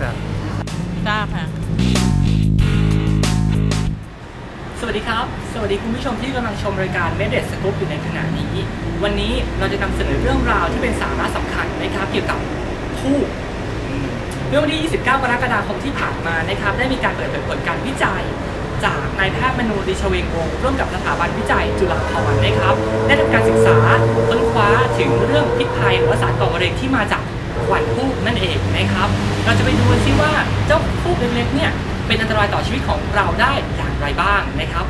ทราบทราบค่ะ สวัสดีครับ สวัสดีคุณผู้ชมที่กำลังชมรายการ m e d e t Scoop อยู่ในขณะนี้ วันนี้เราจะนำเสนอเรื่องราวที่เป็นสาระสำคัญนะครับเกี่ยวกับทูบอืมเมื่อวันที่ 29 กรกฎาคมที่ผ่านมานะครับ ได้มีการเปิดเผยผลการวิจัยจากนายแพทย์มนูดิชเวงวงศ์ร่วมกับสถาบันวิจัยจุฬาภรณ์นะครับ ได้ทำการศึกษาค้นคว้าถึงเรื่องพิษภัยหรือว่าสารก่อมะเร็งที่มาจากค วันทูบนั่นเองนะครับ เราจะไปดูกันซิว่าเจ้าทูบเล็กๆเนี่ยเป็นอันตรายต่อชีวิตของเราได้อย่างไรบ้างนะครับ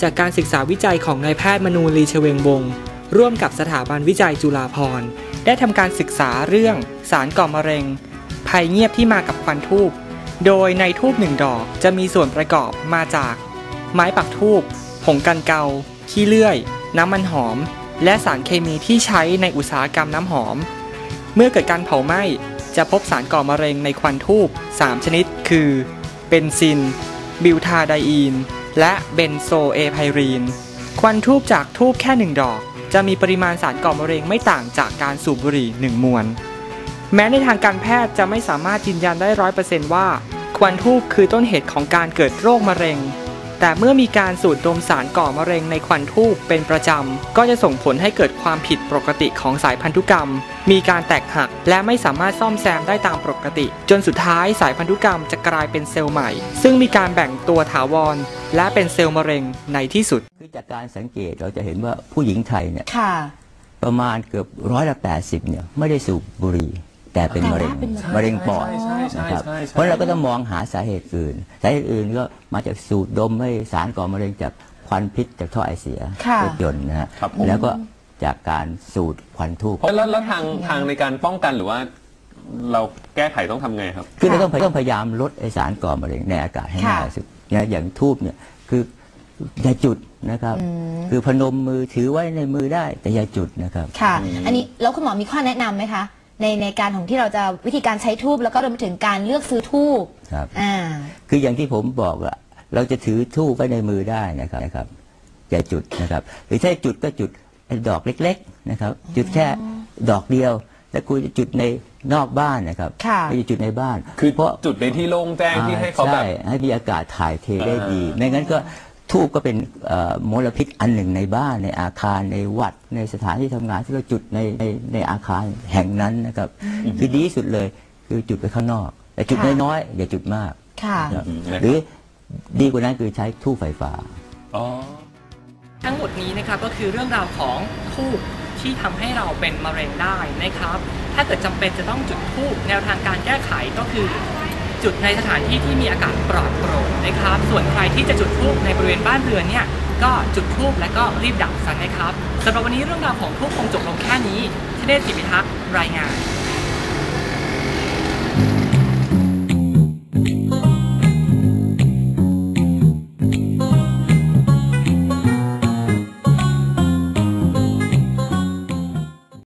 จากการศึกษาวิจัยของนายแพทย์มนูลีชเวงวงร่วมกับสถาบันวิจัยจุฬาภรณ์ ได้ทำการศึกษาเรื่องสารก่อมะเร็ง ภัยเงียบที่มากับควันทูบโดยในทูบหนึ่งดอกจะมีส่วนประกอบมาจาก ไม้ปักทูบผงกันเกา ขี้เลื่อย น้ำมันหอม และสารเคมีที่ใช้ในอุตสาหกรรมน้ำหอม เมื่อเกิดการเผาไหม้จะพบสารก่อมะเร็งในควันทูบ3 ชนิด คือเบนซิน บิวทาไดอีน และเบนโซเอไพรีน ควันทูบจากทูบแค่หนึ่งดอก จะมีปริมาณสารก่อมะเร็งไม่ต่างจากการสูบบุหรี่หนึ่งมวน แม้ในทางการแพทย์จะไม่สามารถยืนยันได้ร้อยเปอร์เซนต์ว่า ควันทูบคือต้นเหตุของการเกิดโรคมะเร็ง แต่เมื่อมีการสูดดมสารก่อมะเร็งในควันทูบเป็นประจำ ก็จะส่งผลให้เกิดความผิดปกติของสายพันธุกรรม มีการแตกหัก และไม่สามารถซ่อมแซมได้ตามปกติ จนสุดท้ายสายพันธุกรรมจะกลายเป็นเซลล์ใหม่ ซึ่งมีการแบ่งตัวถาวร และเป็นเซลล์มะเร็งในที่สุด คือจากการสังเกตเราจะเห็นว่าผู้หญิงไทยเนี่ยค่ะประมาณเกือบร้อยละแปดสิบเนี่ยไม่ได้สูบบุหรี่แต่เป็นมะเร็งแต่ว่าเป็นมะเร็งมะเร็งปอดใช่ใช่ นะครับใช่ใช่เพราะเราก็ต้องมองหาสาเหตุอื่น สาเหตุอื่นก็มาจากสูดดมให้สารก่อมะเร็งจากควันพิษจากท่อไอเสียค่ะรถยนต์นะฮะครับผม แล้วก็จากการสูดควันทูบ แล้วแล้วทางทางในการป้องกันหรือว่า เราแก้ไขต้องทำไงครับ คือเราต้องต้องพยายามลดไอสารก่อมะเร็งในอากาศให้ค่ะมากที่สุดนะอย่างทูบเนี่ยคืออย่าจุดนะครับคือพนมมือถือไว้ในมือได้แต่อย่าจุดนะครับ ค่ะ อันนี้แล้วคุณหมอมีข้อแนะนำไหมคะ ในในการของที่เราจะวิธีการใช้ทูบแล้วก็รวมไปถึงการเลือกซื้อทูบครับ อ่า คืออย่างที่ผมบอกอะเราจะถือทูบไว้ในมือได้นะครับนะครับอย่าจุดนะครับ หรือถ้าจุดก็จุดไอ้ดอกเล็ก ๆนะครับ จุดแค่ดอกเดียวแล้วคุณจะจุดในนอกบ้านนะครับค่ะ ไม่ใช่จุดในบ้านคือเพราะจุดในที่โล่งแจ้งที่ให้เขาแบบ ใช่ให้มีอากาศถ่ายเทได้ดีอ่าไม่งั้นก็ ทูบก็เป็นเอ่อมลพิษอันหนึ่งในบ้านในอาคารในวัด ในสถานที่ทำงานที่เราจุดในในในอาคารแห่งนั้นนะครับคือดีที่สุดเลยคือจุดไปข้างนอก แต่จุดค่ะน้อยๆอย่าจุดมากค่ะนะครับอืมนะครับหรือดีกว่านั้นคือใช้ทูบไฟฟ้าอ๋อทั้งหมดนี้นะครับก็คือเรื่องราวของทูบที่ทำให้เราเป็นมะเร็งได้นะครับ ถ้าเกิดจำเป็นจะต้องจุดทูบแนวทางการแก้ไขก็คือ จุดในสถานที่ที่มีอากาศปลอดโปร่งนะครับ ส่วนใครที่จะจุดทูบในบริเวณบ้านเรือนเนี่ยก็จุดทูบและก็รีบดับซะนะครับสำหรับวันนี้เรื่องราวของทูบคงจบลงแค่นี้ทเนศจิมิทักษ์รายงาน